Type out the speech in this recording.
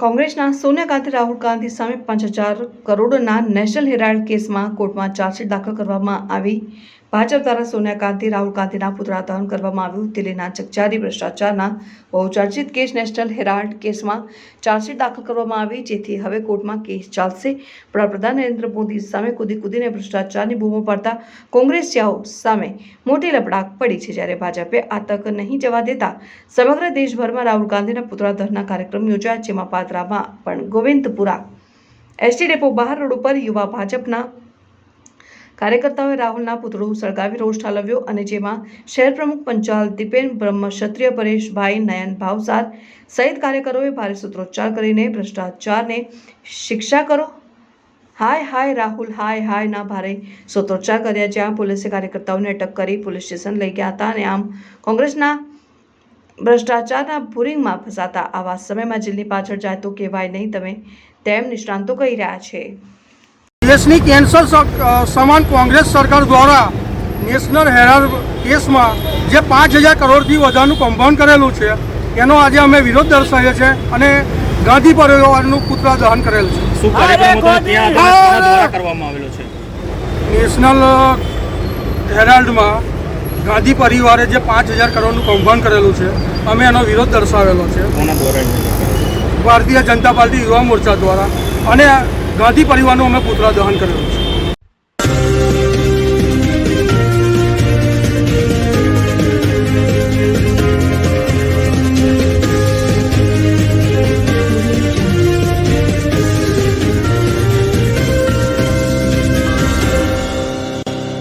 કોંગ્રેસના સોનિયા ગાંધી, રાહુલ ગાંધી સામે પાંચ હજાર કરોડના નેશનલ હેરાલ્ડ કેસમાં કોર્ટમાં ચાર્જશીટ દાખલ કરવામાં આવી. ભાજપ દ્વારા સોનિયા ગાંધી, રાહુલ ગાંધીના પુતળા દહન કરવામાં આવ્યું. દિલ્હીના ચકચારી ભ્રષ્ટાચારના બહુચર્ચિત કેસ નેશનલ હેરાલ્ડ કેસમાં ચાર્જશીટ દાખલ કરવામાં આવી, જેથી હવે કોર્ટમાં કેસ ચાલશે. વડાપ્રધાન નરેન્દ્ર મોદી સામે કૂદી કૂદીને ભ્રષ્ટાચારની બૂમો કોંગ્રેસ કોંગ્રેસીયાઓ સામે મોટી લપડાક પડી છે. જ્યારે ભાજપે આ તક નહીં જવા દેતા, સમગ્ર દેશભરમાં રાહુલ ગાંધીના પુતળા દહનના કાર્યક્રમ યોજાયા, જેમાં પાદરામાં પણ ગોવિંદપુરા એસટી ડેપો બહાર રોડ ઉપર યુવા ભાજપના કાર્યકર્તાઓએ રાહુલના પુતળું સળગાવી રોષ ઠાલવ્યો અને જેમાં શહેર પ્રમુખ પંચાલ, દીપેન બ્રહ્મ, ક્ષત્રિય પરેશભાઈ, નયન ભાવસાર સહિત કાર્યકરોએ ભારે સૂત્રોચ્ચાર કરીને ભ્રષ્ટાચારને શિક્ષા કરો. હાય હાય, રાહુલ, હાય હાય ના ભારે સૂત્રોચ્ચાર કર્યા જ્યાં પોલીસે કાર્યકર્તાઓને અટક કરી પોલીસ સ્ટેશન લઈ ગયા હતા અને આમ કોંગ્રેસના ભ્રષ્ટાચારના ભૂરિંગમાં ફસાતા. આવા સમયમાં જેલની પાછળ જાય તો કહેવાય નહીં, તમે તેમ નિષ્ણાંતો કહી રહ્યા છે. દેશની કેન્સર સમાન કોંગ્રેસ સરકાર દ્વારા નેશનલ હેરાલ્ડ કેસમાં જે પાંચ હજાર કરોડથી વધારનું કૌભાંડ કરેલું છે એનો આજે અમે વિરોધ દર્શાવીએ છીએ અને ગાંધી પરિવારનું પુતળા દહન કરેલ છે. નેશનલ હેરાલ્ડમાં ગાંધી પરિવારે જે પાંચ હજાર કરોડનું કૌભાંડ કરેલું છે અમે એનો વિરોધ દર્શાવેલો છે. ભારતીય જનતા પાર્ટી યુવા મોરચા દ્વારા. અને ગાંધી પરિવારનું અમે પુતળા દહન કરેલું છે.